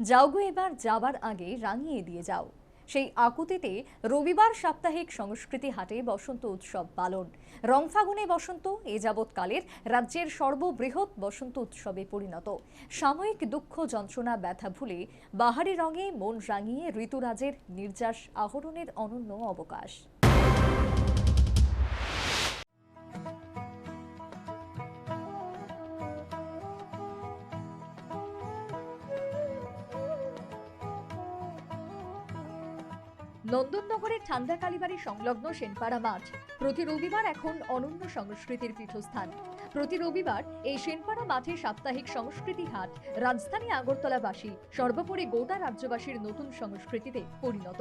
যাও গো এবার যাবার আগে রাঙিয়ে দিয়ে যাও। সেই আকুতিতে রবিবার সাপ্তাহিক সংস্কৃতি হাটে বসন্ত উৎসব পালন। রংফাগুনে বসন্ত, এ যাবৎকালের রাজ্যের সর্ববৃহৎ বসন্ত উৎসবে পরিণত। সাময়িক দুঃখ যন্ত্রণা ব্যথা ভুলে বাহারি রঙে মন রাঙিয়ে ঋতুরাজের নির্যাস আহরণের অনন্য অবকাশ। নন্দননগরের ঠান্ডা কালীবাড়ি সংলগ্ন সেনপাড়া মাঠ। প্রতি রবিবার এখন অনন্য সংস্কৃতির পীঠস্থান। প্রতি রবিবার এই সেনপাড়া মাঠে সাপ্তাহিক সংস্কৃতি হাট রাজধানী আগরতলাবাসী, সর্বোপরি গোটা রাজ্যবাসীর নতুন সংস্কৃতিতে পরিণত।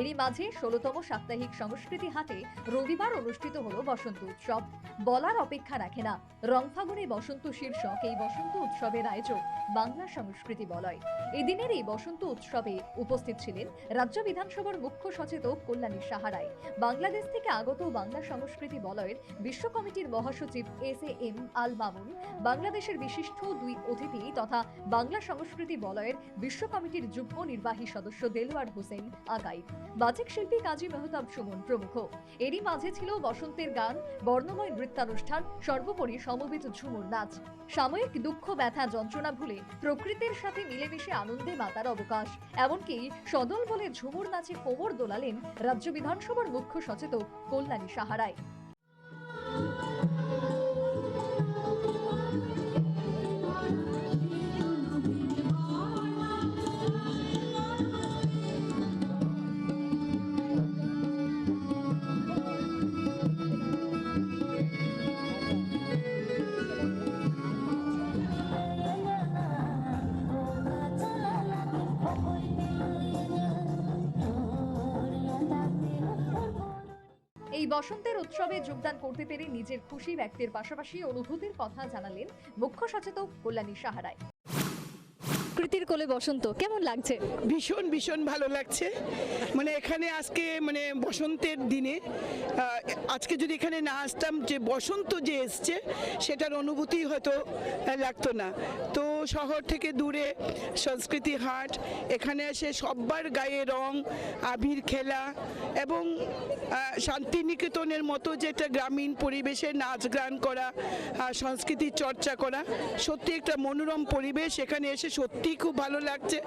এরই মাঝে ষোলতম সাপ্তাহিক সংস্কৃতি হাটে রবিবার অনুষ্ঠিত হল বসন্ত উৎসব। বলার অপেক্ষা রাখে না, রংফাগুনে বসন্ত শীর্ষক এই বসন্ত উৎসবের আয়োজক বাংলা সংস্কৃতি বলয়। এদিনের এই বসন্ত উৎসবে উপস্থিত ছিলেন রাজ্য বিধানসভার মুখ্য সচেতক কল্যাণী সাহারাই বাংলাদেশ থেকে আগত বাংলা সংস্কৃতি বলয়ের বিশ্ব কমিটির মহাসচিব S A M Al Mamun, বাংলাদেশের বিশিষ্ট দুই অতিথি তথা বাংলা সংস্কৃতি বলয়ের বিশ্ব কমিটির যুগ্ম নির্বাহী সদস্য দেলোয়ার হোসেন আগাই। বাচিক শিল্পী কাজী মেহতাব সুমন প্রমুখ। এরই মাঝে ছিল বসন্তের গান, বর্ণময় নৃত্যানুষ্ঠান, সর্বোপরি সমবেত ঝুমুর নাচ। সাময়িক দুঃখ, ব্যথা, যন্ত্রণা ভুলে প্রকৃতির সাথে মিলেমিশে আনন্দে মাতার অবকাশ। এমনকি সদল বলে ঝুমুর নাচে কোমর দোলালেন রাজ্য বিধানসভার মুখ্য সচেতক কল্যাণী সাহারায়। এই বসন্তের উৎসবে যোগদান করতে পেরে নিজের খুশি ব্যক্তির পাশাপাশি অনুভূতির কথা জানালেন মুখ্য সচেতক কল্যাণী সাহারায়। প্রকৃতির কোলে বসন্ত কেমন লাগছে? ভীষণ ভীষণ ভালো লাগছে। মানে এখানে আজকে মানে বসন্তের দিনে আজকে যদি এখানে না আসতাম যে বসন্ত যে এসছে সেটার অনুভূতি হয়তো লাগতো না। তো শহর থেকে দূরে সংস্কৃতি হাট এখানে এসে সব্বার গায়ে রং আবির খেলা এবং শান্তিনিকেতনের মতো যেটা গ্রামীণ পরিবেশে নাচ গান করা আহ, সংস্কৃতির চর্চা করা সত্যি একটা মনোরম পরিবেশ এখানে এসে সত্যিই খুব ভালো লাগছে।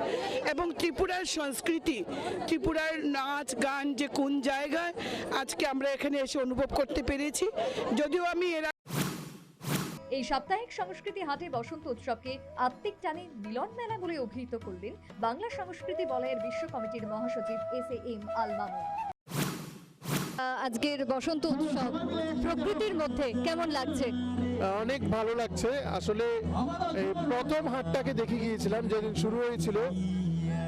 এবং ত্রিপুরার সংস্কৃতি, ত্রিপুরার নাচ, গান যে কোন জায়গায়, আজকে আমরা এখানে এসে অনুভব করতে পেরেছি। যদিও আমি এরা এই সাপ্তাহিক সংস্কৃতি হাটে বসন্ত উৎসবকে আত্মিক টানে মিলন মেলা বলে অভিহিত করলেন বাংলা সংস্কৃতি বলয়ের বিশ্ব কমিটির মহাসচিব S A M Al Mamun. আজকের বসন্ত উৎসব প্রকৃতির মধ্যে কেমন লাগছে? অনেক ভালো লাগছে। আসলে প্রথম হাটটাকে দেখে গিয়েছিলাম, যেদিন শুরু হয়েছিল।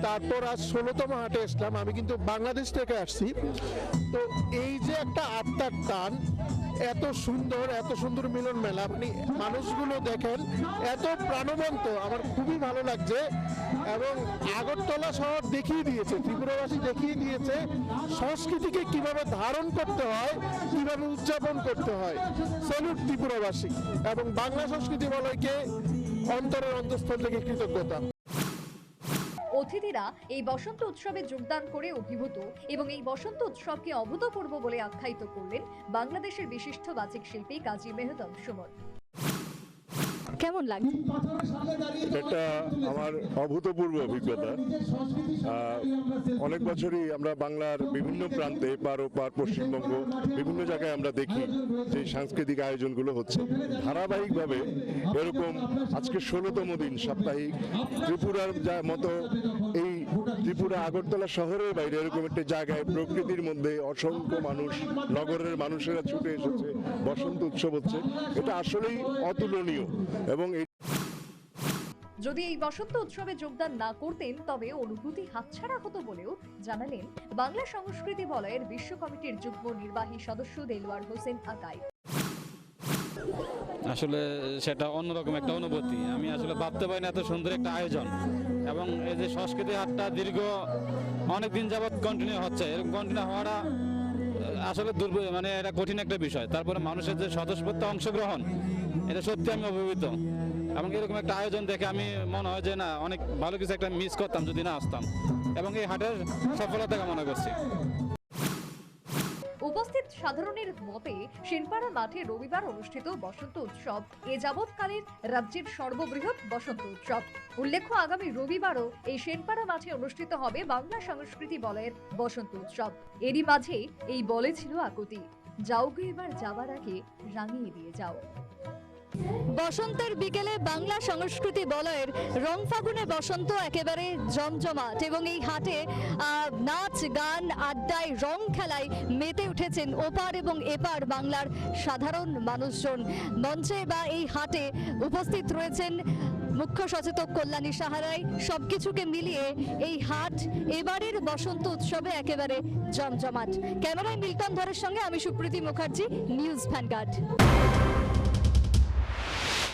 তারপর আজ ষোলোতম হাটে আসলাম। আমি কিন্তু বাংলাদেশ থেকে আসছি। তো এই যে একটা আত্মার টান এত সুন্দর এত সুন্দর মিলন মেলা আপনি মানুষগুলো দেখেন, এত প্রাণবন্ত। আমার খুবই ভালো লাগছে। এবং আগরতলা শহর দেখিয়ে দিয়েছে, ত্রিপুরাবাসী দেখিয়ে দিয়েছে সংস্কৃতিকে কীভাবে ধারণ করতে হয়, কীভাবে উদযাপন করতে হয়। সেলুট ত্রিপুরাবাসী এবং বাংলা সংস্কৃতি বলয়কে অন্তরের অন্তঃস্থল থেকে কৃতজ্ঞতা। অতিথিরা এই বসন্ত উৎসবে যোগদান করে অভিভূত এবং এই বসন্ত উৎসবকে অভূতপূর্ব বলে আখ্যায়িত করলেন বাংলাদেশের বিশিষ্ট বাচিক শিল্পী কাজী মেহতাব সুমন। কেমন লাগছে? এটা আমার অভূতপূর্ব অভিজ্ঞতা। অনেক বছরই আমরা বাংলার বিভিন্ন প্রান্তে পার পার পশ্চিমবঙ্গ বিভিন্ন জায়গায় আমরা দেখি যে সাংস্কৃতিক আয়োজনগুলো হচ্ছে। ধারাবাহিকভাবে এরকম আজকে ষোলোতম দিন সাপ্তাহিক ত্রিপুরার যা মতো এই ত্রিপুরা আগরতলা শহরের বাইরে এরকম একটা জায়গায় প্রকৃতির মধ্যে অসংখ্য মানুষ, নগরের মানুষেরা ছুটে এসেছে, বসন্ত উৎসব হচ্ছে। এটা আসলেই অতুলনীয় এবং যদি এই বসন্ত উৎসবে যোগদান না করতেন, তবে অনুভূতি হাতছাড়া হতো বলেও জানালেন বাংলা সংস্কৃতি বলয়ের বিশ্ব কমিটির যুগ্ম নির্বাহী সদস্য দেলোয়ার হোসেন আকাই আসলে সেটা অন্যরকম একটা অনুভূতি। আমি আসলে ভাবতে পারি না এত সুন্দর একটা আয়োজন। এবং এই যে সংস্কৃতি হাটটা দীর্ঘ অনেক দিন যাবৎ কন্টিনিউ হচ্ছে। এরকম কন্টিনিউ হওয়াটা, আসলে দুর্ব মানে এটা কঠিন একটা বিষয়। তারপরে মানুষের যে স্বতঃস্ফূর্ত অংশগ্রহণ, এটা সত্যি আমি অভিভূত। এবং এরকম একটা আয়োজন দেখে আমি মনে হয় যে না, অনেক ভালো কিছু একটা মিস করতাম যদি না আসতাম। এবং এই হাটের সফলতা কামনা করছি। উপস্থিত সাধারণের মতে সেনপাড়া মাঠে রবিবার অনুষ্ঠিত বসন্ত উৎসব। এ যাবৎকালের রাজ্যের সর্ববৃহৎ বসন্ত উৎসব। উল্লেখ্য, আগামী রবিবারও এই সেনপাড়া মাঠে অনুষ্ঠিত হবে বাংলা সংস্কৃতি বলয়ের বসন্ত উৎসব। এরই মাঝে এই বলে ছিল আকুতি। যাও গো এবার যাবার আগে রাঙিয়ে দিয়ে যাও। বসন্তের বিকেলে বাংলা সংস্কৃতি বলয়ের রং ফাগুনে বসন্ত একেবারে জমজমাট এবং এই হাটে নাচ, গান, আড্ডায়, রং খেলায় মেতে উঠেছেন ওপার এবং এপার বাংলার সাধারণ মানুষজন। মঞ্চে বা এই হাটে উপস্থিত রয়েছেন মুখ্য সচেতক কল্যাণী সাহারাই। সবকিছুকে মিলিয়ে এই হাট এবারের বসন্ত উৎসবে একেবারে জমজমাট। ক্যামেরায় মিল্টন ধরের সঙ্গে আমি সুপ্রীতি মুখার্জি, নিউজ ভ্যানগার্ড।